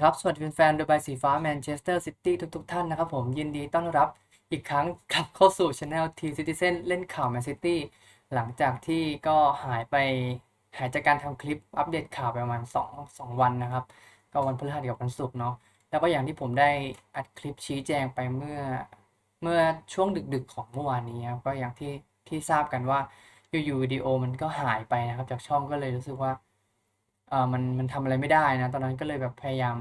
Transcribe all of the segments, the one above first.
ครับ สวัสดีแฟนๆเดอะใบสีฟ้าแมนเชสเตอร์ซิตี้ทุกๆท่านนะครับผมยินดีต้อนรับอีกครั้งกลับเข้าสู่ช anel T Citizen เล่นข่าวแมนซิตี้หลังจากที่ก็หายไปหายจากการทำคลิปอัปเดตข่าวไปประมาณ2 2วันนะครับ ก็วันพฤหัสกับวันศุกร์เนาะแล้วก็อย่างที่ผมได้อัดคลิปชี้แจงไปเมื่อเมื่อช่วงดึกๆของเมื่อวานนี้ครับก็อย่างที่ที่ทราบกันว่าอยู่ๆวิดีโอมันก็หายไปนะครับ จากช่องก็เลยรู้สึกว่า เออมันมันทำอะไรไม่ได้นะ ตอนนั้นก็เลยแบบพยายาม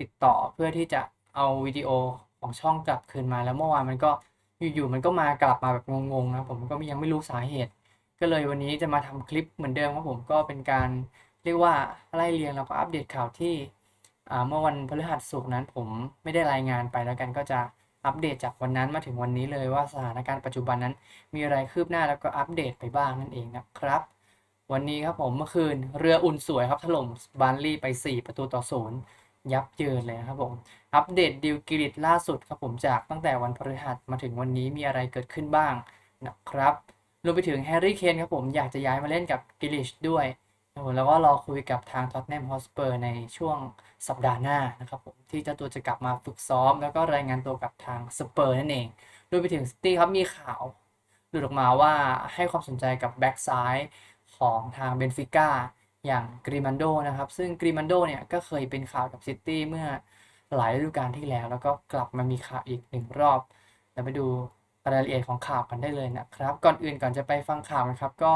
ติดต่อเพื่อที่จะเอาวิดีโอของช่องกลับคืนมา แล้วเมื่อวานมันก็อยู่ๆมันก็มากลับมาแบบงงๆนะผมก็ยังไม่รู้สาเหตุ ก็เลยวันนี้จะมาทำคลิปเหมือนเดิมครับผมก็เป็นการเรียกว่าไล่เรียงแล้วก็อัปเดตข่าวที่เมื่อวันพฤหัสศุกนั้นผมไม่ได้รายงานไปแล้วกันก็จะอัปเดตจากวันนั้นมาถึงวันนี้เลยว่าสถานการณ์ปัจจุบันนั้น มีอะไรคืบหน้าแล้วก็อัปเดตไปบ้างนั่นเองนะครับ วันนี้ครับผมเมื่อคืนเรืออุ่นสวยครับถล่มบาร์นลี่ไป 4 ประตูต่อศูนย์ยับเยินเลยครับผมอัปเดตดิวกิริตล่าสุดครับผมจากตั้งแต่วันพฤหัสมาถึงวันนี้มีอะไรเกิดขึ้นบ้างนะครับรวมไปถึงแฮร์รี่เคนครับผมอยากจะย้ายมาเล่นกับกิลิชด้วยแล้วก็รอคุยกับทางท็อตแนมฮอสเปอร์ในช่วงสัปดาห์หน้านะครับผมที่เจ้าตัวจะกลับมาฝึกซ้อม แล้วก็รายงานตัวกับทางสเปอร์นั่นเองรวมไปถึงซิตี้ครับมีข่าวหลุดออกมาว่าให้ความสนใจกับแบ็กซ้าย ของทางเบนฟิก้าอย่างกริมันโดนะครับ ซึ่งกริมันโดเนี่ยก็เคยเป็นข่าวกับซิตี้เมื่อหลายฤดูกาลที่แล้ว แล้วก็กลับมามีข่าวอีกหนึ่งรอบเราไปดูรายละเอียดของข่าวกันได้เลยนะครับ ก่อนอื่นก่อนจะไปฟังข่าวนะครับก็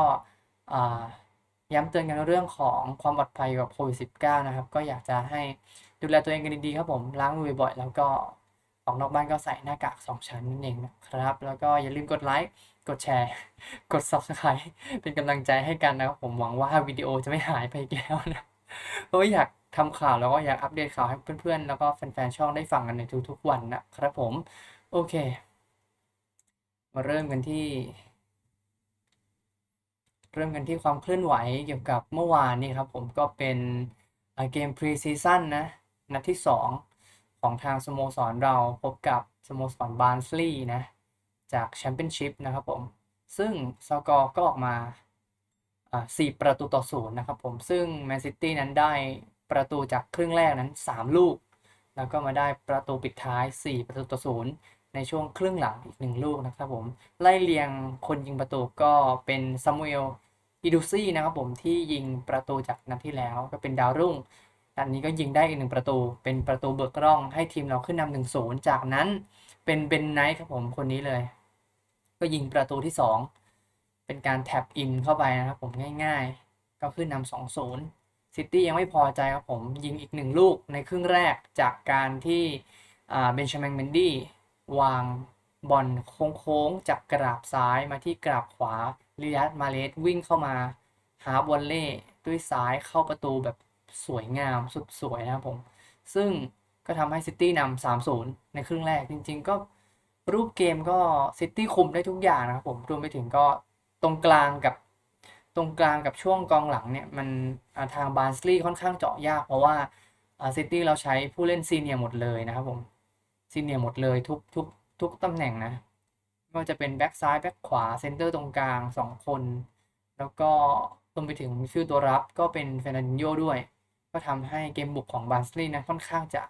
ย้ำเตือนกันเรื่องของความปลอดภัยกับโควิด -19 นะครับ ก็อยากจะให้ดูแลตัวเองกันดีๆครับผมล้างมือบ่อยแล้วก็ ออกนอกบ้านก็ใส่หน้ากาก 2 ชั้นนั่นเองนะครับ แล้วก็อย่าลืมกดไลค์ กดแชร์ กด subscribe เป็นกำลังใจให้กันนะครับ ผมหวังว่าวิดีโอจะไม่หายไปอีกแล้วนะเพราะว่าอยากทำข่าวแล้วก็อยากอัปเดตข่าวให้เพื่อนๆ แล้วก็แฟนๆ ช่องได้ฟังกันในทุกๆ วันนะครับผม โอเค มาเริ่มกันที่ เริ่มกันที่ความเคลื่อนไหวเกี่ยวกับเมื่อวานนี้ครับผมก็เป็นเกมพรีซีซั่นนะนัดที่ 2 ของทางสโมสรเราพบกับสโมสรบาร์นสลีย์นะ จากแชมเปี้ยนชิพนะครับผม ซึ่งสกอร์ก็ออกมาอ่า4ประตูต่อศูนย์นะครับผม ซึ่งแมนซิตี้นั้นได้ประตูจากครึ่งแรกนั้น 3 ลูก แล้วก็มาได้ประตูปิดท้าย 4 ประตูต่อศูนย์ในช่วงครึ่งหลังอีกหนึ่งลูกนะครับผม ไล่เรียงคนยิงประตูก็เป็นซามูเอลอิดูซี่นะครับผมที่ยิงประตูจากนัดที่แล้วก็เป็นดาวรุ่ง นัดนี้ก็ยิงได้อีกหนึ่งประตู เป็นประตูเบิกร่องให้ทีมเราขึ้นนำหนึ่งศูนย์จากนั้นเป็นเบนไนท์ครับผมคนนี้เลย ก็ยิงประตูที่2เป็นการแท็บอินเข้าไปนะครับผมง่ายๆ ก็ขึ้นนำสองศูนย์ซิตี้ยังไม่พอใจครับผมยิงอีกหนึ่งลูกในครึ่งแรกจากการที่เบนชามินเมนดี้วางบอลโค้งๆ จากกราบซ้ายมาที่กราบขวาลิยัตมาเลสวิ่งเข้ามาหาบอลเล่ด้วยซ้ายเข้าประตูแบบ สวยงามสุดสวยนะครับผม ซึ่งก็ทำให้ซิตี้นำสามศูนย์ในครึ่งแรกจริง ๆ ก็รูปเกมก็ซิตี้คุมได้ทุกอย่างนะครับผมรวมไปถึงก็ตรงกลางกับตรงกลางกับช่วงกองหลังเนี่ย มันทางบาร์สลีย์ค่อนข้างเจาะยากเพราะว่าซิตี้เราใช้ผู้เล่นซีเนียร์หมดเลยนะครับผมซีเนียร์หมดเลยทุกทุกทุกตำแหน่งนะไม่ว่าจะเป็นแบ็กซ้ายแบ็กขวาเซนเตอร์ตรงกลาง 2 คน แล้วก็รวมไปถึงมิดฟิลด์ตัวรับก็เป็นเฟรนันโญด้วย ก็ทำให้เกมบุกของบาร์สลีย์นะค่อนข้างจะ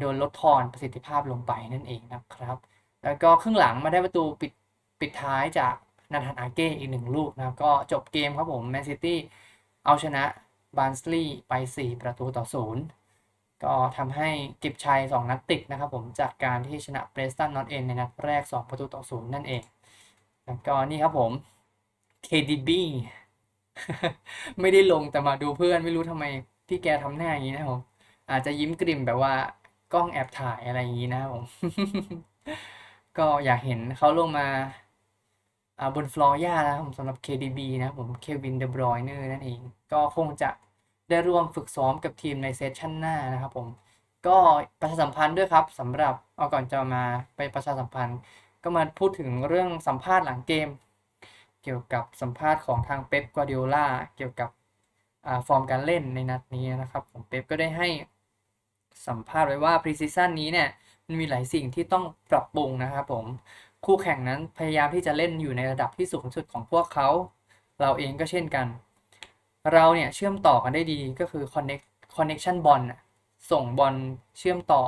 โดนลดทอนประสิทธิภาพลงไปนั่นเองนะครับ แล้วก็ครึ่งหลังมาได้ประตูปิดปิดท้ายจากนาธานอาเก้อีกหนึ่งลูกนะครับ ก็จบเกมครับผมแมนซิตี้เอาชนะบาร์สลีย์ไป 4 ประตูต่อศูนย์ก็ทำให้เก็บชัย 2 นัดติดนะครับผมจากการที่ชนะเบรสตันนอตเอนในนัดแรก 2 ประตูต่อศูนย์นั่นเอง แล้วก็นี่ครับผม KDB ไม่ได้ลงแต่มาดูเพื่อนไม่รู้ทำไม พี่แกทำหน้าอย่างนี้นะผมอาจจะยิ้มกริ่มแบบว่ากล้องแอบถ่ายอะไรอย่างนี้นะผมก็อยากเห็นเขาลงมาบนฟลอร์หญ้าแล้วผมสำหรับ KDB นะผมเควินเดบรอยเนอร์นั่นเอง ก็คงจะได้ร่วมฝึกซ้อมกับทีมในเซสชั่นหน้านะครับผม ก็ประชาสัมพันธ์ด้วยครับสำหรับเอาก่อนจะมาไปประชาสัมพันธ์ ก็มาพูดถึงเรื่องสัมภาษณ์หลังเกม เกี่ยวกับสัมภาษณ์ของทางเป๊ปกัวดิโอลาเกี่ยวกับ ฟอร์มการเล่นในนัดนี้นะครับ ผมเป๊ปก็ได้ให้สัมภาษณ์ไว้ว่าพรีซีซั่นนี้เนี่ยมันมีหลายสิ่งที่ต้องปรับปรุงนะครับผมคู่แข่งนั้นพยายามที่จะเล่นอยู่ในระดับที่สูงสุดของพวกเขา เราเองก็เช่นกัน เราเนี่ยเชื่อมต่อกันได้ดีก็คือ connect connection bond น่ะส่งบอลเชื่อมต่อ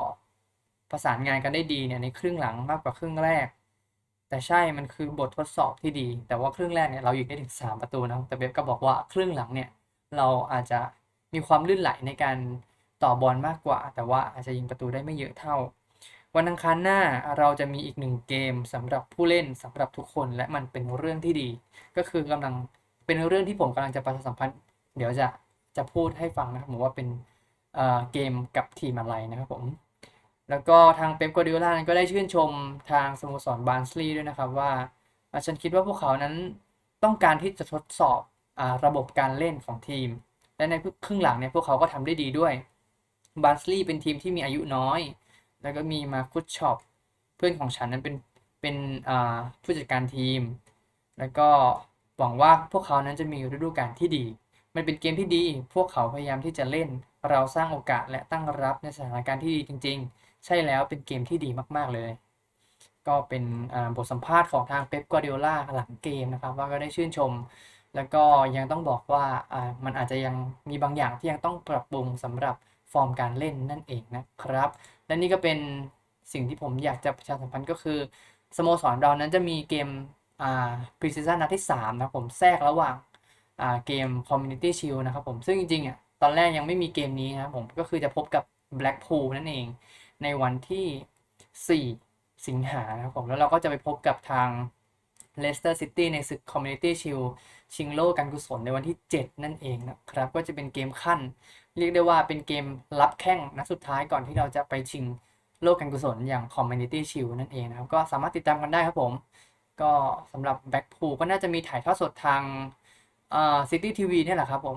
ประสานงานกันได้ดีเนี่ยในครึ่งหลังมากกว่าครึ่งแรก แต่ใช่มันคือบททดสอบที่ดี แต่ว่าครึ่งแรกเนี่ยเราอยู่ได้ถึง 3 ประตูนะแต่เบบก็บอกว่าครึ่งหลังเนี่ย เราอาจจะมีความลื่นไหลในการต่อบอลมากกว่า แต่ว่าอาจจะยิงประตูได้ไม่เยอะเท่า วันอังคารหน้าเราจะมีอีกหนึ่งเกมสำหรับผู้เล่นสำหรับทุกคนและมันเป็นเรื่องที่ดี ก็คือกำลังเป็นเรื่องที่ผมกำลังจะประชาสัมพันธ์ เดี๋ยวจะจะพูดให้ฟังนะครับผมว่าเป็นเอ่อเกมกับทีมอะไรนะครับผม แล้วก็ทางเป๊ปกัวร์ดิโอลาก็ได้ชื่นชมทางสโมสรบาร์นสลีย์ด้วยนะครับว่าฉันคิดว่าพวกเขานั้นต้องการที่จะทดสอบ ระบบการเล่นของทีม และในครึ่งหลังเนี่ยพวกเขาก็ทำได้ดีด้วยบาร์สลีย์เป็นทีมที่มีอายุน้อย แล้วก็มีมาคุชชอปเพื่อนของฉันนั้นเป็นเป็นผู้จัดการทีม แล้วก็หวังว่าพวกเขานั้นจะมีฤดูกาลที่ดี มันเป็นเกมที่ดี พวกเขาพยายามที่จะเล่น เราสร้างโอกาสและตั้งรับในสถานการณ์ที่ดีจริง ๆ ใช่แล้วเป็นเกมที่ดีมาก ๆ เลย ก็เป็นบทสัมภาษณ์ของทางเป๊ปกัวร์ดิโอลาหลังเกมนะครับ ว่าก็ได้ชื่นชม แล้วก็ยังต้องบอกว่าอ่ามันอาจจะยังมีบางอย่างที่ยังต้องปรับปรุงสำหรับฟอร์มการเล่นนั่นเองนะครับ และนี่ก็เป็นสิ่งที่ผมอยากจะประชาสัมพันธ์ก็คือสโมสรเรานั้นจะมีเกมอ่าพรีซีซั่นนัดที่ 3 นะครับผมแทรกระหว่างอ่าเกม Community Shield นะครับผมซึ่งจริงๆอะตอนแรกยังไม่มีเกมนี้นะครับผมก็คือจะพบกับ Blackpool นั่นเอง ในวันที่ 4 สิงหานะครับผมแล้วเราก็จะไปพบกับทาง Leicester City ในศึก Community Shield ชิงโล่การกุศลในวันที่ 7 นั่นเองนะครับ ก็จะเป็นเกมขั้น เรียกได้ว่าเป็นเกมรับแข้งนัดสุดท้ายก่อนที่เราจะไปชิงโลกการกุศลอย่าง Community Shield นั่นเองนะครับ ก็สามารถติดตามกันได้ครับผม ก็สำหรับ Blackpool ก็น่าจะมีถ่ายทอดสดทางอ่า City TV นี่แหละครับผม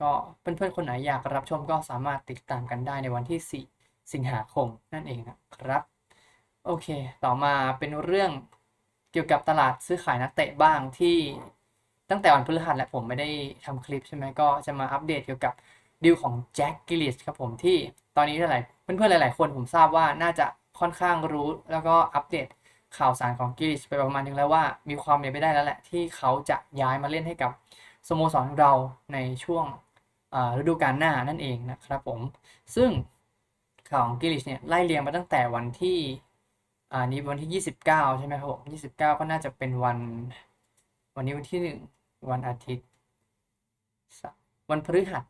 ก็เพื่อนๆคนไหนอยากรับชมก็สามารถติดตามกันได้ในวันที่ 4 สิงหาคมนั่นเองนะครับ โอเค ต่อมาเป็นเรื่องเกี่ยวกับตลาดซื้อขายนักเตะบ้างที่ ตั้งแต่วันพฤหัสและผมไม่ได้ทำคลิปใช่ไหมก็จะมาอัปเดตเกี่ยวกับดีลของแจ็คกิลิชครับผมที่ตอนนี้หลายเพื่อนๆหลาย ๆ คนผมทราบว่าน่าจะค่อนข้างรู้แล้วก็อัปเดตข่าวสารของกิลิชไปประมาณนึงแล้วว่ามีความเป็นไปได้แล้วแหละ ที่เขาจะย้ายมาเล่นให้กับสโมสรเราในช่วงฤดูกาลหน้านั่นเองนะครับผม ซึ่งข่าวของกิลิชเนี่ยไล่เรียงมาตั้งแต่วันที่อ่านี้วันที่ 29 ใช่ไหมครับผม29 ก็น่าจะเป็นวันวันนี้วันที่ 1 วันอาทิตย์ วันพฤหัส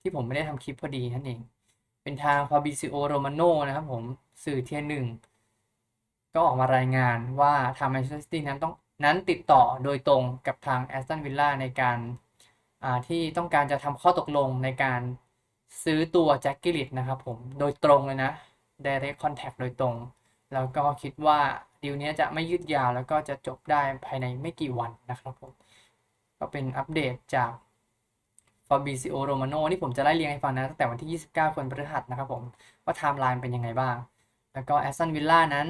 ที่ผมไม่ได้ทำคลิปพอดีนั่นเอง เป็นทาง Fabrizio Romano นะครับผมสื่อเทียนหนึ่งก็ออกมารายงานว่าทางแมนเชสเตอร์ซิตี้นั้นต้องนั้นติดต่อโดยตรงกับทางแอสตันวิลล่าในการาที่ต้องการจะทำข้อตกลงในการซื้อตัวแจ็คกิลิตนะครับผมโดยตรงเลยนะ direct contact โดยตรง แล้วก็คิดว่าดีลนี้จะไม่ยืดยาวแล้วก็จะจบได้ภายในไม่กี่วันนะครับผม ก็เป็นอัปเดตจาก Fabrizio Romano นี่ผมจะไล่เรียงให้ฟังนะตั้งแต่วันที่ 29 คนพฤหัสนะครับผมว่าไทม์ไลน์เป็นยังไงบ้าง แล้วก็แอสตันวิลล่านั้น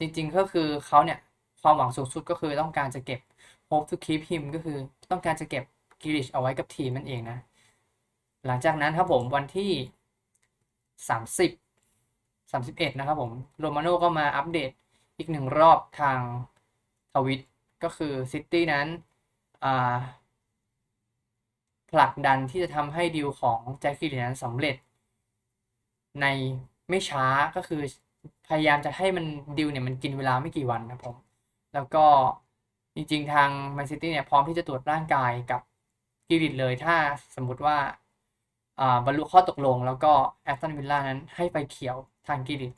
จริงๆก็คือเขาเนี่ย ความหวังสูงสุดก็คือต้องการจะเก็บ hope to keep him ก็คือต้องการจะเก็บกิริชเอาไว้กับทีมนั่นเองนะ หลังจากนั้นครับผมวันที่ 30 31 นะครับผมโรมาโน่ก็มาอัปเดตอีกหนึ่งรอบทางทวิตก็คือซิตี้นั้น ผลักดันที่จะทำให้ดีลของแจ็คกิลิชนั้นสำเร็จ ในไม่ช้าก็คือพยายามจะให้มันดีลเนี่ยมันกินเวลาไม่กี่วันนะครับผม แล้วก็จริงๆ ทางแมนซิตี้เนี่ยพร้อมที่จะตรวจร่างกายกับกิริตเลยถ้าสมมติว่าอ่าบรรลุข้อตกลง แล้วก็แอสตันวิลล่านั้นให้ไฟเขียวทางกิริต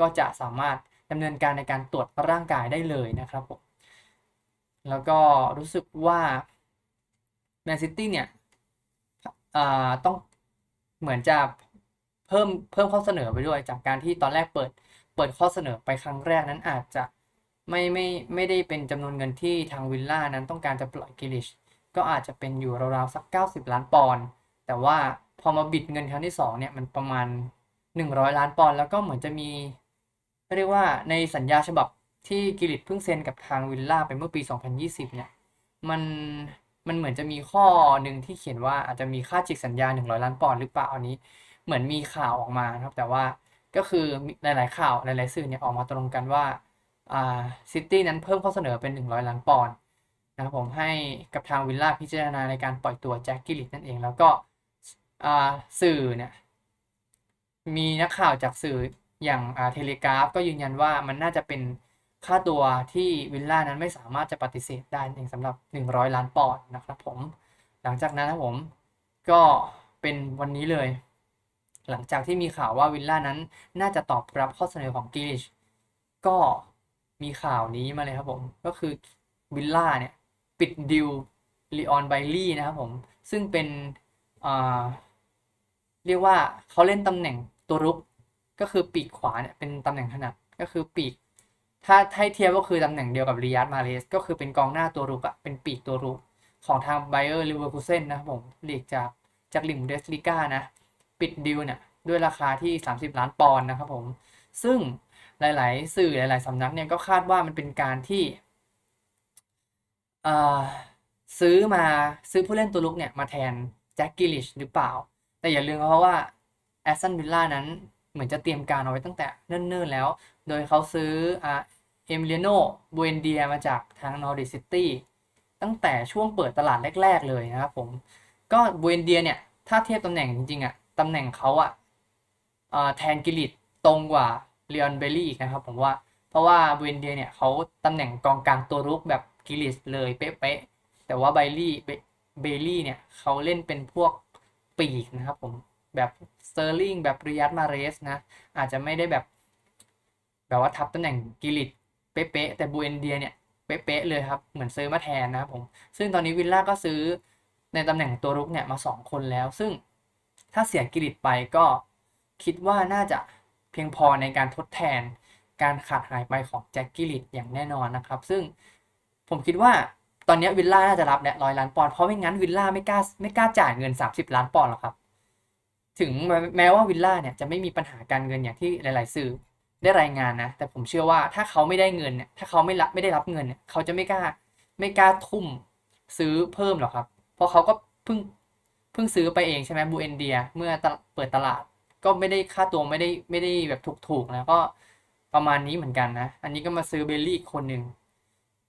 ก็จะสามารถดำเนินการในการตรวจร่างกายได้เลยนะครับผม แล้วก็รู้สึกว่าแมนซิตี้เนี่ยต้องเหมือนจะเพิ่มเพิ่มข้อเสนอไปด้วย จากการที่ตอนแรกเปิดเปิดข้อเสนอไปครั้งแรกนั้นอาจจะไม่ไม่ไม่ได้เป็นจำนวนเงินที่ทางวิลล่านั้นต้องการจะปล่อยกิลิชก็อาจจะเป็นอยู่ราวๆสัก 90 ล้านปอนด์แต่ว่าพอมาบิดเงินครั้งที่2เนี่ยมันประมาณ 100 ล้านปอนด์แล้วก็เหมือนจะมีเรียกว่าในสัญญาฉบับ ที่กิลิชเพิ่งเซ็นกับทางวิลล่าไปเมื่อปี 2020 เนี่ย มันมันเหมือนจะมีข้อหนึ่งที่เขียนว่าอาจจะมีค่าฉีกสัญญา 100 ล้านปอนด์หรือเปล่าอันนี้ เหมือนมีข่าวออกมาครับ แต่ว่าก็คือหลาย ๆ ข่าวหลาย ๆ สื่อเนี่ยออกมาตรงกันว่าอ่าซิตี้นั้นเพิ่มข้อเสนอเป็น 100 ล้านปอนด์นะครับผมให้กับทางวิลล่าพิจารณาในการปล่อยตัวแจ็คกิลิชนั่นเอง แล้วก็อ่าสื่อเนี่ยมีนักข่าวจากสื่ออย่างอ่าเทเลกราฟก็ยืนยันว่ามันน่าจะเป็น ค่าตัวที่วิลล่านั้นไม่สามารถจะปฏิเสธได้เองสำหรับ 100 ล้านปอนด์นะครับผม หลังจากนั้นนะผมก็เป็นวันนี้เลย หลังจากที่มีข่าวว่าวิลล่านั้นน่าจะตอบรับข้อเสนอของกิลิชก็มีข่าวนี้มาเลยครับผม ก็คือวิลล่าเนี่ย ปิดดิวลีออนไบลี่นะครับผม ซึ่งเป็นอ่าเรียกว่าเขาเล่นตำแหน่งตัวรุก ก็คือปีกขวาเนี่ยเป็นตำแหน่งถนัดก็คือปีก ถ้าให้เทียบก็คือตำแหน่งเดียวกับริยัดมาเรสก็คือเป็นกองหน้าตัวรุกอะเป็นปีกตัวรุกของทางไบเออร์ลิเวอร์พูเซนนะครับผมลีกจากจากลิงเดสลิก้านะ ปิดดิวเนี่ยด้วยราคาที่ 30 ล้านปอนด์นะครับผม ซึ่งหลาย ๆ สื่อหลาย ๆ สำนักเนี่ยก็คาดว่ามันเป็นการที่อ่าซื้อมาซื้อผู้เล่นตัวลุกเนี่ยมาแทนแจ็คกิลิชหรือเปล่า แต่อย่าลืมเพราะว่าแอสตันวิลล่านั้นเหมือนจะเตรียมการเอาไว้ตั้งแต่เนิ่น ๆ แล้ว โดยเขาซื้ออ่าเอมิเลโนบูเอนเดียมาจากทางนอริซิตี้ตั้งแต่ช่วงเปิดตลาดแรก ๆ เลยนะครับผม ก็บูเอนเดียเนี่ย ถ้าเทียบตำแหน่งจริงๆอะตำแหน่งเขาอะเอ่อแทนกิลิตตรงกว่าเล o อนเบลลี่นะครับผมว่าเพราะว่าบูเอนเดียเนี่ยเขาตำแหน่งกองกลางตัวรุกแบบกิลิตเลยเป๊ะๆแต่ว่าไบลี่เบลลี่เนี่ยเขาเล่นเป็นพวกปีกนะครับผมแบบสเตอร์ลิงแบบริยัตมาเรสนะอาจจะไม่ได้แบบ แบบว่าทับตำแหน่งกิลิตเป๊ะๆแต่บูเอนเดียเนี่ยเป๊ะๆเลยครับ เหมือนซื้อมาแทนนะครับผม ซึ่งตอนนี้วิลล่าก็ซื้อในตำแหน่งตัวรุกเนี่ยมาสองคนแล้ว ซึ่งถ้าเสียกิริตไปก็คิดว่าน่าจะเพียงพอในการทดแทนการขาดหายไปของแจ็คกิลิตอย่างแน่นอนนะครับ ซึ่งผมคิดว่าตอนนี้วิลล่าน่าจะรับเนี่ยร้อยล้านปอนด์เพราะไม่งั้นวิลล่าไม่กล้าไม่กล้าจ่ายเงิน 30 ล้านปอนด์หรอกครับ ถึงแม้ว่าวิลล่าเนี่ยจะไม่มีปัญหาการเงินอย่างที่หลาย ๆ สื่อ ได้รายงานนะ แต่ผมเชื่อว่าถ้าเขาไม่ได้เงินเนี่ยถ้าเขาไม่รับไม่ได้รับเงินเนี่ยเขาจะไม่กล้าไม่กล้าทุ่มซื้อเพิ่มหรอกครับ เพราะเขาก็เพิ่งเพิ่งซื้อไปเองใช่ไหมบูเอนเดียเมื่อเปิดตลาดก็ไม่ได้ค่าตัวไม่ได้ไม่ได้แบบถูกๆนะก็ประมาณนี้เหมือนกันนะ อันนี้ก็มาซื้อเบลลี่คนหนึ่ง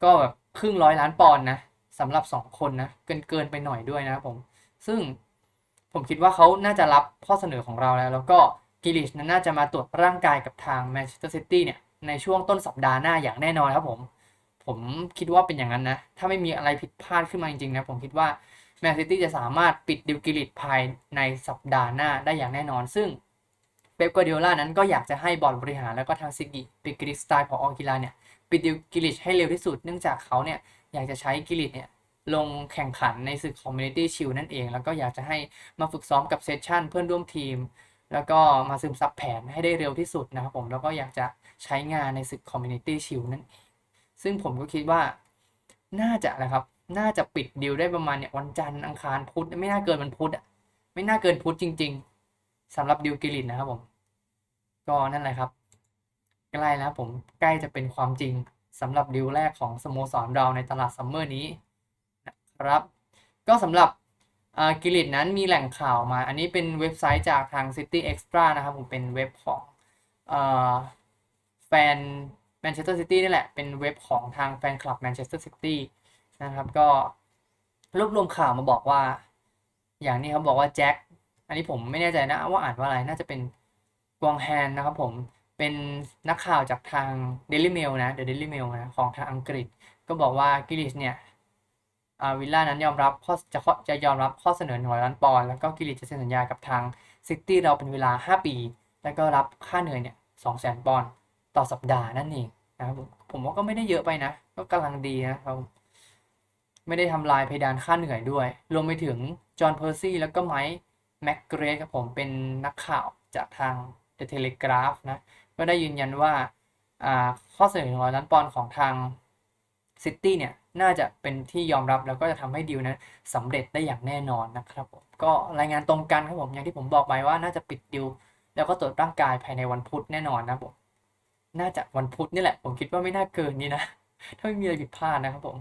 ก็แบบครึ่งร้อยล้านปอนด์นะสำหรับสองคนนะเกินเกินไปหน่อยด้วยนะผม ซึ่งผมคิดว่าเขาน่าจะรับข้อเสนอของเราแล้ว แล้วก็ กิลิชนั้นน่าจะมาตรวจร่างกายกับทางแมนเชสเตอร์ซิตี้เนี่ยในช่วงต้นสัปดาห์หน้าอย่างแน่นอนครับผม ผมคิดว่าเป็นอย่างนั้นนะ ถ้าไม่มีอะไรผิดพลาดขึ้นมาจริงๆนะ ผมคิดว่าแมนซิตี้จะสามารถปิดดิวกิลิตภายในสัปดาห์หน้าได้อย่างแน่นอน ซึ่งเป๊ปกัวดิโอลานั้นก็อยากจะให้บอร์ดบริหารแล้วก็ทางซิกิปิกริสไตล์ของอกีฬาเนี่ยปิดดิวกิลิชให้เร็วที่สุดเนื่องจากเขาเนี่ยอยากจะใช้กิลิชเนี่ยลงแข่งขันในศึกคอมมูนิตี้ชิลนั่นเอง แล้วก็อยากจะให้มาฝึกซ้อมกับเซสชั่นเพื่อนร่วมทีม แล้วก็มาซึมซับแผนให้ได้เร็วที่สุดนะครับผมแล้วก็อยากจะใช้งานในศึกคอมมูนิตี้ชิลนั่นเองซึ่งผมก็คิดว่าน่าจะนะครับ น่าจะปิดดีลได้ประมาณเนี่ยวันจันทร์อังคารพุธไม่น่าเกินวันพุธอะไม่น่าเกินพุธจริง ๆสำหรับดิวกิลินนะครับผม ก็นั่นแหละครับ ใกล้แล้วผมใกล้จะเป็นความจริงสำหรับดิวแรกของสโมสรเราในตลาดซัมเมอร์นี้นะครับ ก็สำหรับ กิลิตนั้นมีแหล่งข่าวมา อันนี้เป็นเว็บไซต์จากทาง City Extra นะครับผมเป็นเว็บของแฟนแมนเชสเตอร์ซิตี้นี่แหละ เป็นเว็บของทางแฟนคลับแมนเชสเตอร์ซิตี้นะครับก็รวบรวมข่าวมาบอกว่า อย่างนี้เขาบอกว่าแจ็คอันนี้ผมไม่แน่ใจนะว่าอ่านว่าอะไรน่าจะเป็นกวางแฮนนะครับผมเป็นนักข่าวจากทาง Daily Mail นะ The Daily Mail นะของทางอังกฤษ ก็บอกว่ากิลิชเนี่ย วิลล่านั้นยอมรับข้อจะจะยอมรับข้อเสนอหนึ่งร้อยล้านปอนด์แล้วก็กิลิจะเซ็นสัญญากับทางซิตี้เราเป็นเวลา 5 ปี แล้วก็รับค่าเหนื่อยเนี่ยสองแสนปอนด์ต่อสัปดาห์นั่นเองนะครับผมว่าก็ไม่ได้เยอะไปนะ ก็กำลังดีนะครับไม่ได้ทำลายเพดานค่าเหนื่อยด้วย รวมไปถึงจอห์นเพอร์ซี่แล้วก็ไมค์แม็กเกรสครับผมเป็นนักข่าวจากทาง The Telegraph นะ ก็ได้ยืนยันว่าข้อเสนอหนึ่งร้อยล้านปอนด์ของทางซิตี้เนี่ย น่าจะเป็นที่ยอมรับแล้วก็จะทำให้ดีลนั้นสำเร็จได้อย่างแน่นอนนะครับผมก็รายงานตรงกันครับผมอย่างที่ผมบอกไปว่าน่าจะปิดดีลแล้วก็ตรวจร่างกายภายในวันพุธแน่นอนนะผมน่าจะวันพุธนี่แหละผมคิดว่าไม่น่าเกินนี้นะ ถ้าไม่มีอะไรผิดพลาดนะครับผม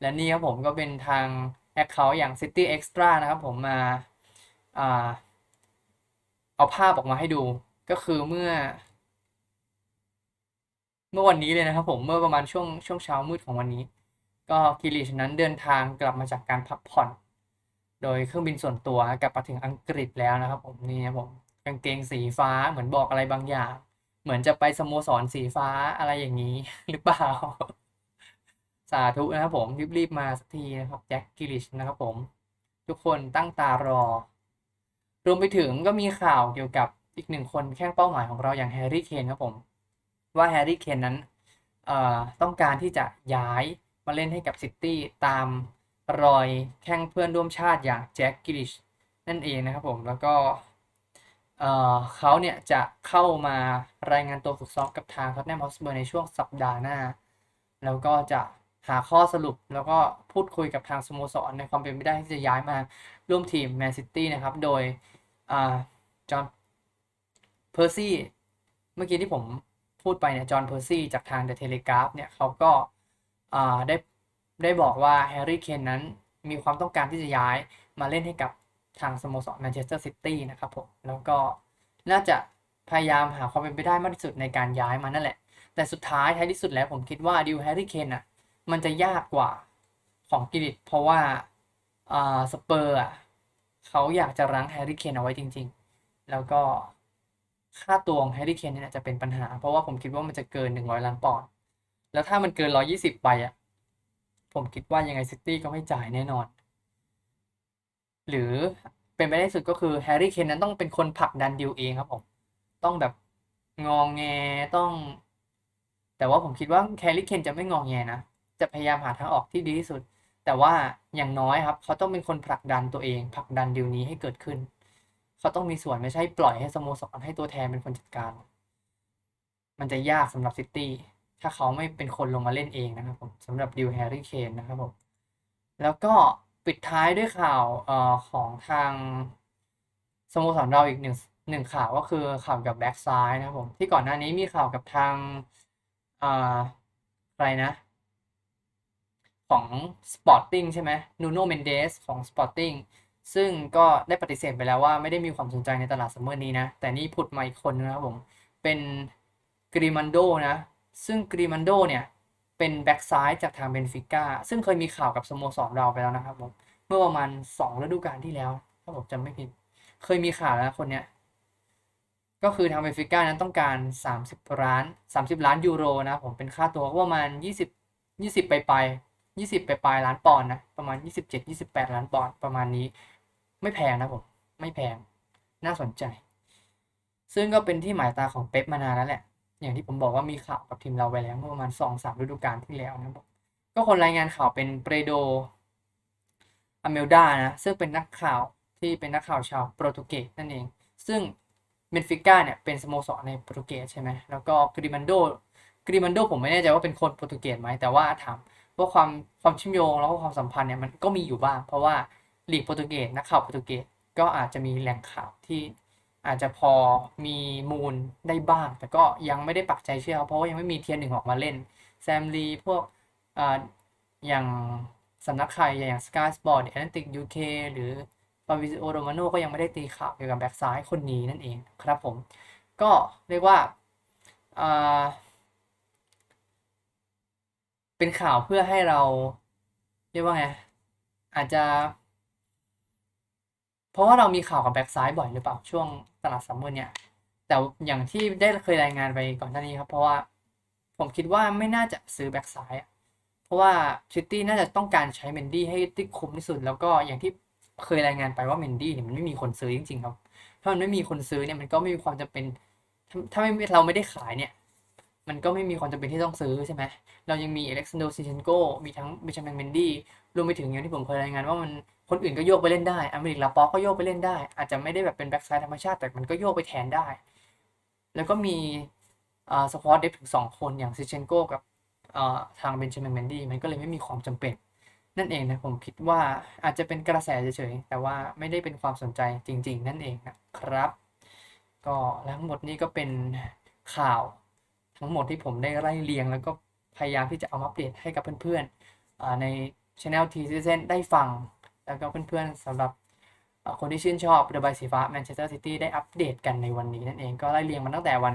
และนี่ครับผมก็เป็นทางแอคเคาท์อย่าง City Extra นะครับผมมาอ่าเอาภาพออกมาให้ดูก็คือเมื่อ เมื่อวันนี้เลยนะครับผมเมื่อประมาณช่วงช่วงเช้ามืดของวันนี้ ก็กิลิชนั้นเดินทางกลับมาจากการพักผ่อน โดยเครื่องบินส่วนตัวกลับมาถึงอังกฤษแล้วนะครับ ผมนี่นะผมกางเกงสีฟ้าเหมือนบอกอะไรบางอย่าง เหมือนจะไปสโมสรสีฟ้าอะไรอย่างนี้หรือเปล่า สาธุนะครับผมรีบๆมาสักทีนะครับแจ็คกิลิชนะครับผม ทุกคนตั้งตารอ รวมไปถึงก็มีข่าวเกี่ยวกับอีกหนึ่งคนแข้งเป้าหมายของเราอย่างแฮร์รี่เคนครับผม ว่าแฮร์รี่เคนนั้นต้องการที่จะย้าย มาเล่นให้กับซิตี้ตามรอยแข้งเพื่อนร่วมชาติอย่างแจ็คกิลิชนั่นเองนะครับผมแล้วก็เออเขาเนี่ยจะเข้ามารายงานตัวฝึกซ้อมกับทางท็อตแนมฮอสเปอร์ในช่วงสัปดาห์หน้า แล้วก็จะหาข้อสรุปแล้วก็พูดคุยกับทางสโมสรในความเป็นไปได้ที่จะย้ายมาร่วมทีมแมนซิตี้นะครับ โดยจอห์นเพอร์ซี่เมื่อกี้ที่ผมพูดไปเนี่ยจอห์นเพอร์ซี่จากทางเดอะเทเลกราฟเนี่ยเขาก็ ได้ได้บอกว่าแฮร์รี่เคนนั้นมีความต้องการที่จะย้ายมาเล่นให้กับทางสโมสรแมนเชสเตอร์ซิตี้นะครับผม แล้วก็น่าจะพยายามหาความเป็นไปได้มากที่สุดในการย้ายมานั่นแหละ แต่สุดท้ายท้ายที่สุดแล้วผมคิดว่าดิวแฮร์รี่เคนอะมันจะยากกว่าของกิริตเพราะว่าอ่าสเปอร์อะเขาอยากจะรั้งแฮร์รี่เคนเอาไว้จริง ๆ แล้วก็ค่าตัวของแฮร์รี่เคนเนี่ยจะเป็นปัญหา เพราะว่าผมคิดว่ามันจะเกินหนึ่งร้อยล้านปอนด์ แล้วถ้ามันเกินร้อยี่สิบไปอะ ผมคิดว่ายังไงซิตี้ก็ไม่จ่ายแน่นอน หรือเป็นไปได้สุดก็คือแฮร์รี่เคนนั้นต้องเป็นคนผลักดันดิวเองครับผม ต้องแบบงองแงต้อง แต่ว่าผมคิดว่าแฮร์รี่เคนจะไม่งองแงนะ จะพยายามหาทางออกที่ดีที่สุด แต่ว่าอย่างน้อยครับ เขาต้องเป็นคนผลักดันตัวเองผลักดันดีลนี้ให้เกิดขึ้น เขาต้องมีส่วนไม่ใช่ปล่อยให้สโมสรให้ตัวแทนเป็นคนจัดการ มันจะยากสำหรับซิตี้ ถ้าเขาไม่เป็นคนลงมาเล่นเองนะครับผมสำหรับดิวแฮร์รี่เคนนะครับผมแล้วก็ปิดท้ายด้วยข่าวเอ่อของทางสโมสรเราอีกหนึ่งหนึ่งข่าวก็คือข่าวกับแบ็กซ้ายนะครับผมที่ก่อนหน้านี้มีข่าวกับทางอ่าใครนะ ของ Sporting ใช่ไหมนูโนเมนเดสของ Sporting ซึ่งก็ได้ปฏิเสธไปแล้วว่าไม่ได้มีความสนใจในตลาดซัมเมอร์นี้นะ แต่นี่ผุดมาอีกคนนะครับผม เป็นกริมันโดนะ ซึ่งกริมันโดเนี่ยเป็นแบ็กซ้ายจากทางเบนฟิก้าซึ่งเคยมีข่าวกับสโมสรเราไปแล้วนะครับผมเมื่อประมาณสองฤดูกาลที่แล้วถ้าผมจำไม่ผิด เคยมีข่าวแล้วคนเนี้ยก็คือทางเบนฟิก้านั้นต้องการ 30 ล้าน 30 ล้านยูโรนะผมเป็นค่าตัวก็ประมาณ 20 20 ไปไป20 ไปปลายล้านปอนด์นะประมาณ 27 28 ล้านปอนด์ประมาณนี้ ไม่แพงนะผมไม่แพงน่าสนใจ ซึ่งก็เป็นที่หมายตาของเป๊ปมานานแล้วแหละ อย่างที่ผมบอกว่ามีข่าวกับทีมเราไปแล้วเมื่อประมาณ2-3ฤดูกาลที่แล้วนะครับผมก็คนรายงานข่าวเป็นเปโดอเมลดานะซึ่งเป็นนักข่าวที่เป็นนักข่าวชาวโปรตุเกสนั่นเอง ซึ่งเบนฟิก้าเนี่ยเป็นสโมสรในโปรตุเกสใช่ไหมแล้วก็กริมันโดกริมันโดผมไม่แน่ใจว่าเป็นคนโปรตุเกสไหมแต่ว่าถามว่าความความเชื่อมโยงแล้วก็ความสัมพันธ์เนี่ยมันก็มีอยู่บ้าง เพราะว่าลีกโปรตุเกสนักข่าวโปรตุเกสก็อาจจะมีแหล่งข่าวที่ อาจจะพอมีมูลได้บ้าง แต่ก็ยังไม่ได้ปักใจเชื่อเพราะว่ายังไม่มีเทียนหนึ่งออกมาเล่น แซมลีพวกออย่างสำนักข่าวอย่าง Sky Sport Atlantic UK หรือฟาบิโอโรมาโนก็ยังไม่ได้ตีข่าวเกี่ยวกับแบ็กซ้ายคนนี้นั่นเองครับผม ก็เรียกว่าอ่าเป็นข่าวเพื่อให้เรา เรียกว่าไง อาจจะ เพราะว่าเรามีข่าวกับแบ็กซ้ายบ่อยหรือเปล่าช่วง ตลาดซัมเมอร์เนี่ย แต่อย่างที่ได้เคยรายงานไปก่อนหน้านี้ครับ เพราะว่าผมคิดว่าไม่น่าจะซื้อแบ็กซ้ายเพราะว่าซิตี้น่าจะต้องการใช้เมนดี้ให้ที่คุ้มที่สุด แล้วก็อย่างที่เคยรายงานไปว่าเมนดี้เนี่ยมันไม่มีคนซื้อจริงๆครับ ถ้ามันไม่มีคนซื้อเนี่ยมันก็ไม่มีความจำเป็น ถ้าไม่เราไม่ได้ขายเนี่ย มันก็ไม่มีความจำเป็นที่ต้องซื้อใช่ไหม เรายังมีอเล็กซานโดซิเชนโก มีทั้งเบนจามินเมนดี้ รวมไปถึงอย่างที่ผมเคยรายงานว่ามันคนอื่นก็โยกไปเล่นได้ อเมริกลาปอกก็โยกไปเล่นได้ อาจจะไม่ได้แบบเป็นแบ็กไซด์ธรรมชาติ แต่มันก็โยกไปแทนได้ แล้วก็มีอ่าสควอตเดฟถึงสองคนอย่างซิเชนโกกับอ่าทางเบนจามินเมนดี้ มันก็เลยไม่มีความจำเป็น นั่นเองนะผมคิดว่าอาจจะเป็นกระแสเฉยๆ แต่ว่าไม่ได้เป็นความสนใจจริง ๆ นั่นเองนะครับ ก็แล้วทั้งหมดนี้ก็เป็นข่าว ทั้งหมดที่ผมได้ไล่เรียง แล้วก็พยายามที่จะเอามาอัปเดตให้กับเพื่อนๆในช anel T Citizen ได้ฟัง แล้วก็เพื่อนๆสำหรับคนที่ชื่นชอบเดอะใบสีฟ้าแมนเชสเตอร์ซิตี้ได้อัปเดตกันในวันนี้นั่นเองก็ไล่เรียงมาตั้งแต่วัน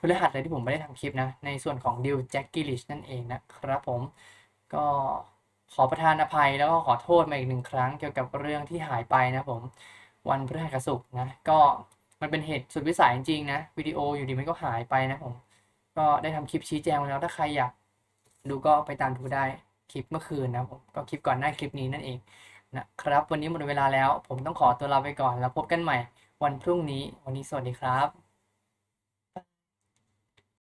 พฤหัสเลยที่ผมไม่ได้ทำคลิปนะ ในส่วนของดิวแจ็คกิลิชนั่นเองนะครับผมก็ขอประทานอภัยแล้วก็ขอโทษมาอีกหนึ่งครั้งเกี่ยวกับเรื่องที่หายไปนะผมวันพฤหัสศุกร์นะ ก็มันเป็นเหตุสุดวิสัยจริงๆนะวิดีโออยู่ดีมันก็หายไปนะผม ก็ได้ทำคลิปชี้แจงแล้วถ้าใครอยากดูก็ไปตามดูได้คลิปเมื่อคืนนะผมก็คลิปก่อนหน้าคลิปนี้นั่นเองนะครับ วันนี้หมดเวลาแล้ว ผมต้องขอตัวลาไปก่อนแล้วพบกันใหม่วันพรุ่งนี้ วันนี้สวัสดีครับ